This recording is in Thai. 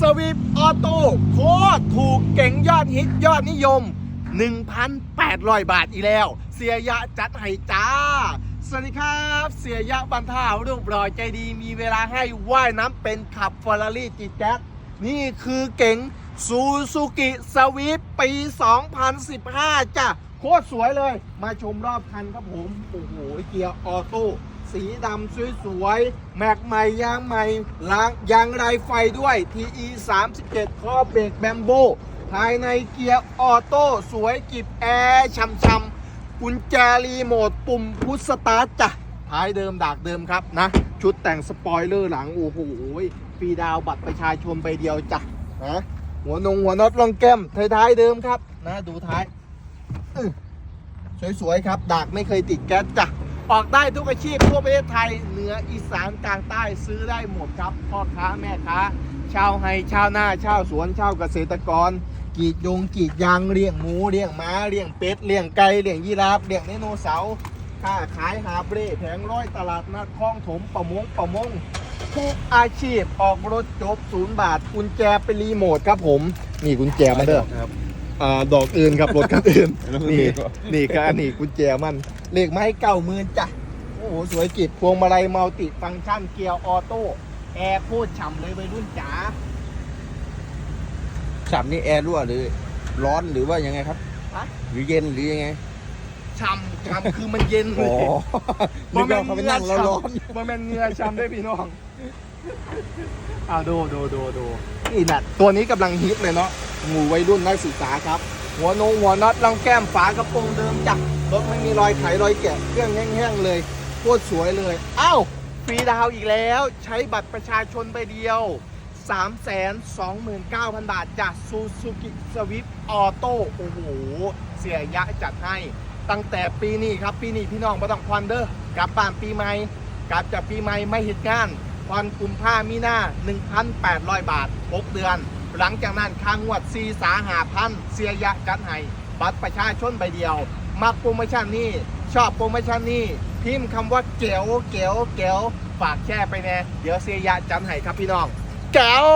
สวิฟออโต้โคตรถูกเก่งยอดฮิตยอดนิยม 1,800 บาทอีแล้ว เสียยะจัดให้จ้า สวัสดีครับ เสียยะบันท่ารูปรอยใจดีมีเวลาให้ว่ายน้ำเป็นขับฟอร์รารี่จีแจ็คนี่คือเก๋งซูซูกิสวิฟปี 2015 จ้ะ โคตรสวยเลย มาชมรอบคันครับผม โอ้โห เกียร์ออโต้ สีดำสวยๆ แม็กใหม่ยางใหม่ล้างยางไรไฟด้วย TE 37ข้อเบรกแบมโบ ภายในเกียร์ออโต้ สวยกิบแอร์ช่ำๆ กุญแจรีโมทปุ่มพุชสตาร์ทจ้ะท้ายเดิมดากเดิมครับนะ ชุดแต่งสปอยเลอร์หลัง โอ้โหฟรีดาวบัตรประชาชนไปเดียวจ้ะนะหัวนงหัวน็อตรองแก้มท้ายๆเดิมครับนะดูท้าย สวยๆครับ ดากไม่เคยติดแก๊สจ้ะออกได้ทุกอาชีพทั่วประเทศไทยเหนืออีสานกลางใต้ซื้อได้หมดครับพ่อค้าแม่ค้า ชาวไฮชาวนาชาวสวนชาวเกษตรกรกรีดยงกรีดยางเลี้ยงหมูเลี้ยงม้าเลี้ยงเป็ดเลี้ยงไก่เลี้ยงยีราฟเลี้ยงไดโนเสาร์ค้าขายหาเบร่แผงร้อยตลาดนัดคลองถมประมงประมงทุกอาชีพออกรถจบศูนย์บาทกุญแจเป็นรีโมทครับผมนี่กุญแจมาเด้อครับ อ่าดอกอื่นครับรถคันอื่นแล้วมันนี่มีก็นี่ครับอันนี่กุญแจมันเลขไม้เก้าหมื่นจ้ะโอ้โหสวยกิบพวงมาลัยมัลติฟังก์ชันเกียร์ออโต้แอร์โคตรฉ่ำเลยวัยรุ่นจ๋าฉับนี่แอร์รั่วหรือร้อนหรือว่ายังไงครับฮะหรือเย็นหรือยังไงฉ่ำฉ่ำคือมันเย็นเลอ๋อยนึกว่าเขาไปนั่งแล้วร้อนบ่แม่นเหงือฉ่ำได้พี่น้องอ้าวดูดูดูดูนี่แหละตัวนี้กำลังฮิตเลยเนาะ หมู่วัยรุ่นนักศึกษาครับ หัวนงหัวน็อตลังแก้มฝากระโปรงเดิมจ้ะรถไม่มีรอยไขรอยแกะเครื่องแห้งๆเลยโคตรสวยเลยอ้าวฟรีดาวอีกแล้ว ใช้บัตรประชาชนไปเดียว 329,000 บาทจากซูซูกิสวิฟออโต้โอ้โห เสียยะจัดให้ ตั้งแต่ปีนี้ครับ ปีนี้พี่น้องไม่ต้องควันเด้อกลับบ้านปีใหม่กลับจากปีใหม่ไม่เหตุงานควันกุมผ้ามีหน้า1,800 บาท 6 เดือน หลังจากนั้นค้างวดซีสาหาพันเสียยะจัดให้บัตรประชาชนใบเดียว มักโปรโมชั่นนี้ชอบโปรโมชั่นนี้พิมพ์คำว่าเก๋วเก๋วเก๋วฝากแชร์ไปแน่เดี๋ยวเสียยะจัดให้ครับพี่น้องเก๋ว